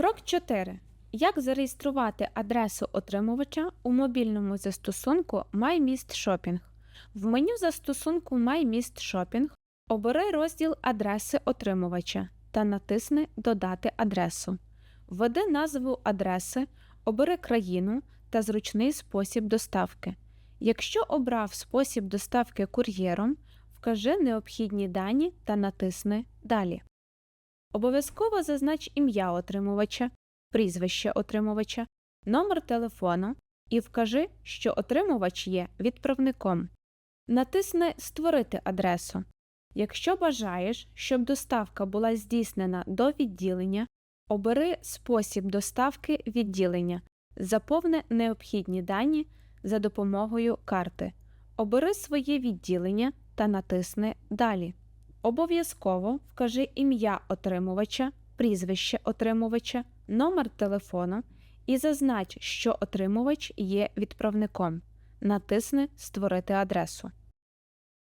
Крок 4. Як зареєструвати адресу отримувача у мобільному застосунку MyMist Shopping? В меню застосунку MyMist Shopping обери розділ адреси отримувача та натисни Додати адресу. Введи назву адреси, обери країну та зручний спосіб доставки. Якщо обрав спосіб доставки кур'єром, вкажи необхідні дані та натисни Далі. Обов'язково зазнач ім'я отримувача, прізвище отримувача, номер телефону і вкажи, що отримувач є відправником. Натисни Створити адресу. Якщо бажаєш, щоб доставка була здійснена до відділення, обери спосіб доставки відділення, заповни необхідні дані за допомогою карти. Обери своє відділення та натисни Далі. Обов'язково вкажи ім'я отримувача, прізвище отримувача, номер телефона і зазнач, що отримувач є відправником. Натисни Створити адресу.